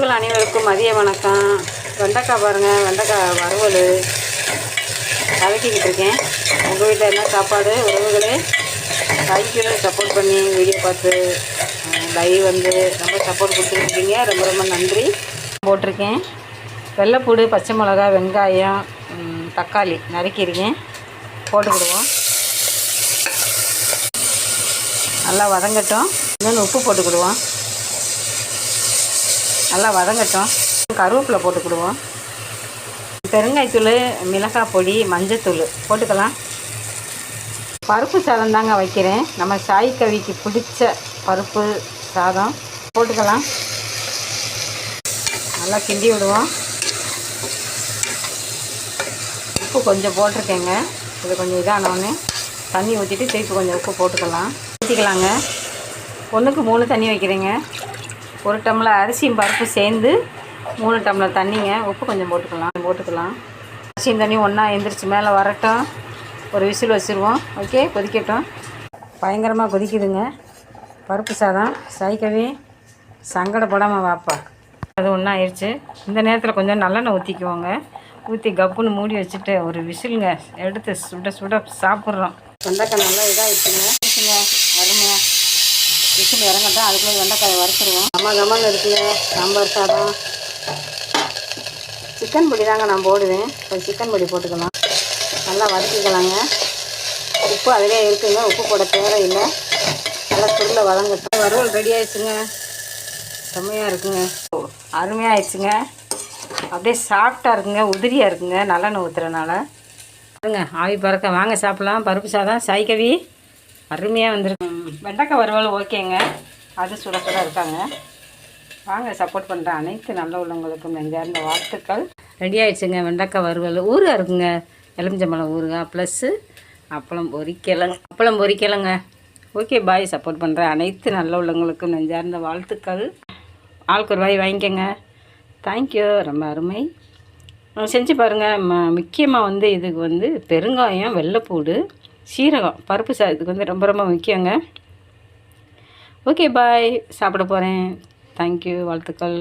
உங்கள் அனைவருக்கும் மதிய வணக்கம். வெண்டைக்காய் பாருங்கள் வெண்டைக்காய் வறுவல் கலக்கிக்கிட்டு இருக்கேன். உங்கள் வீட்டில் என்ன சாப்பாடு உறவுகளே? லைக்கில் சப்போர்ட் பண்ணி வீடியோ பார்த்து லைவ் வந்து ரொம்ப சப்போர்ட் கொடுத்துருக்கீங்க. ரொம்ப ரொம்ப நன்றி. போட்டிருக்கேன். வெள்ளைப்பூடு பச்சை மிளகா வெங்காயம் தக்காளி நறுக்கியிருக்கேன். போட்டுக்கிடுவோம் நல்லா வதங்கட்டும். இன்னொன்று உப்பு போட்டுக்கிடுவோம் நல்லா வதங்கட்டும். கருவேப்பிலை போட்டுக்கிடுவோம் பெருங்காய்த்தூள் மிளகாய் பொடி மஞ்சத்தூள் போட்டுக்கலாம். பருப்பு சாதம் தாங்க வைக்கிறேன். நம்ம சாய் கவிக்கு பிடிச்ச பருப்பு சாதம் போட்டுக்கலாம். நல்லா கிண்டி விடுவோம். உப்பு கொஞ்சம் போட்டிருக்கேங்க. இது கொஞ்சம் இதானோன்னு. தண்ணி ஊற்றிட்டு திருப்பி கொஞ்சம் உப்பு போட்டுக்கலாம். ஊற்றிக்கலாங்க ஒன்றுக்கு மூணு தண்ணி வைக்கிறேங்க. ஒரு டம்ளர் அரிசியும் பருப்பு சேர்ந்து மூணு டம்ளர் தண்ணிங்க. உப்பு கொஞ்சம் போட்டுக்கலாம். போட்டுக்கலாம். அரிசியும் தண்ணியும் ஒன்றா எந்திரிச்சு மேலே வரட்டும். ஒரு விசில் வச்சுருவோம். ஓகே? கொதிக்கட்டும். பயங்கரமாக கொதிக்குதுங்க. பருப்பு சாதம் சைக்கவே சங்கடப்படாமல் வாப்பா. அது ஒன்றா ஆயிடுச்சு இந்த நேரத்தில் கொஞ்சம் நல்லெண்ணெய் ஊற்றிக்குவோங்க ஊற்றி கப்புன்னு மூடி வச்சுட்டு ஒரு விசிலுங்க எடுத்து சுட சுட சாப்பிட்றோம். வெண்டைக்காய் நல்லா இதாகிடுச்சுங்க இருக்குங்க விசில் இறங்கட்டும் அதுக்குள்ளே வெண்டைக்காயை வறுத்துருவோம். நம்ம கம்மன்னு இருக்குங்க. சாம்பார் சாதம். சிக்கன் பொடி தாங்க நான் போடுவேன். கொஞ்சம் சிக்கன் பொடி போட்டுக்கலாம். நல்லா வதக்கிக்கலாங்க. உப்பு அதிலே இருக்குங்க. உப்பு போட தேவையில்லை. நல்லா சுருளை வதங்கட்டும். வறுவல் ரெடி ஆயிடுச்சுங்க. செம்மையாக இருக்குங்க. அருமையாக ஆயிடுச்சுங்க. அப்படியே சாஃப்டாக இருக்குங்க. உதிரியாக இருக்குங்க. நல்லெண்ணெய் ஊற்றுறனால பாருங்க ஆவி பறக்க. வாங்க சாப்பிட்லாம். பருப்பு சாதம். சாய்கவி அருமையாக வந்துருக்கு. வெண்டைக்காய் வறுவல் ஓகேங்க. அது சுட சுட இருக்காங்க. வாங்க சப்போர்ட் பண்ணுற அனைத்து நல்ல உள்ளவங்களுக்கும் நெஞ்சார்ந்த வாழ்த்துக்கள். ரெடி ஆயிடுச்சுங்க வெண்டைக்காய் வறுவல். ஊறுகாய் இருக்குங்க. எலுமிச்சம்பழம் ஊறுகாய் ப்ளஸ்ஸு அப்பளம் பொரிக்கலங்க. அப்பளம் பொரிக்கலங்க. ஓகே பாய் சப்போர்ட் பண்ணுற அனைத்து நல்ல உள்ளவங்களுக்கும் நெஞ்சார்ந்த வாழ்த்துக்கள். ஆளுக்கு ஒரு வாய் வாங்கிக்கோங்க. தேங்க்யூ ரொம்ப அருமை. செஞ்சு பாருங்கள் ம முக்கியமாக வந்து இதுக்கு வந்து பெருங்காயம் வெள்ளைப்பூடு சீரகம் பருப்பு சாதத்துக்கு வந்து ரொம்ப ரொம்ப முக்கியங்க. ஓகே பாய் சாப்பிட போகிறேன் தேங்க்யூ வாழ்த்துக்கள்.